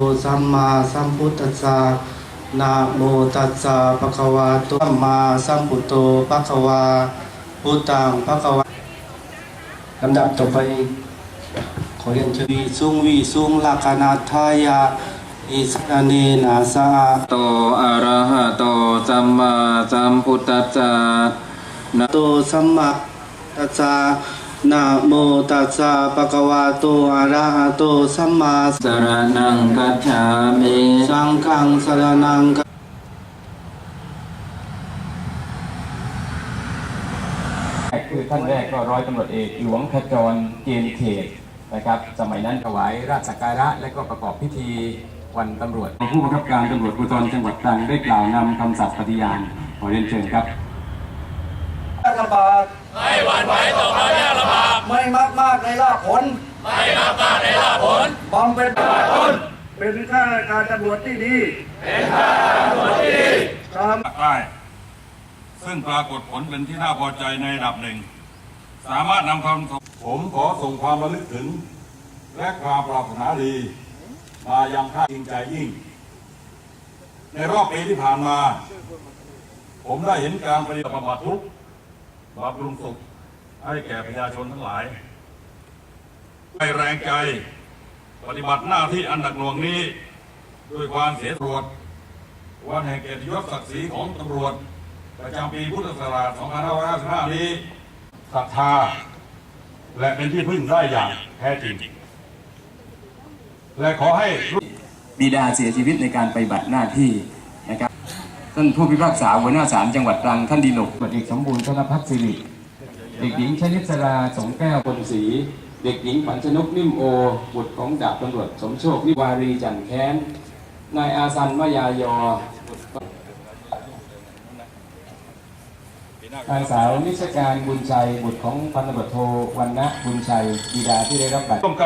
โตสัมมาสัมพุทธัสสะนะโมตัสสะภะคะวะโตสัมมาสัมพุทโธภะคะวะพุทธังภะคะวะลำดับต่อไป ขอเรียนเชิญวิสุงวิสุงลักนาทายาอิสระเนนาสาโตอะระหะโตสัมมาสัมพุทธัสสะนะโตสัมมาตัสสะ นะโมตัสสะภะคะวะโตอะระหะโตสัมมาสรนังกัจฉามิสังฆังสรนังคือท่านแรกก็ร้อยตำรวจเอกหลวงขจรเกณฑ์เขตนะครับ สมัยนั้นถวายราชสักการะและก็ประกอบพิธีวันตำรวจผู้บังคับการตำรวจภูธรจังหวัดตรังได้กล่าวนำคำสัตย์ปฏิญาณขอเรียนเชิญครับระบาดไม่หวั่นไหว ม่มากมากในลาภผล ไม่มากมากในลาภผลบำเป็นประชาชนเป็นข้าราชการตำรวจที่ดี เป็นข้าราชการตำรวจที่ดีทำได้ซึ่งปรากฏผลเป็นที่น่าพอใจในระดับหนึ่ง สามารถนำความผมขอส่งความระลึกถึง และความปรารถนาดี มายังท่านจริงใจยิ่ง ในรอบปีที่ผ่านมา ผมได้เห็นการปฏิบัติบำบัดทุกข์บำรุงสุข ให้แก่ประชาชนทั้งหลายให้แรงใจ ปฏิบัติหน้าที่อันหนักหน่วงนี้ ด้วยความเสียตรวจวันแห่งเกียรติยศศักดิ์ศรีของตำรวจ ประจำปีพุทธศักราช 2555 นี้ศรัทธา และเป็นที่พึ่งได้อย่างแท้จริง และขอให้บิดาเสียชีวิตในการปฏิบัติหน้าที่นะครับท่านผู้พิพากษาหัวหน้าศาลจังหวัดตรังท่านดีหลกตำรวจเอกสมบูรณ์ธนพัฒน์สิริ เด็กหญิงชนิสราสงแก้วพลศรีเด็กหญิงขวัญชนกนิ่มโอ บุตรของดาบตำรวจสมโชคนิวารีจันแค้น นายอาซันมายายอนางสาวนิชการบุญชัยบุตรของพันตำรวจโทวันณะบุญชัยบิดาที่ได้รับบาดเจ็บร่วมกัน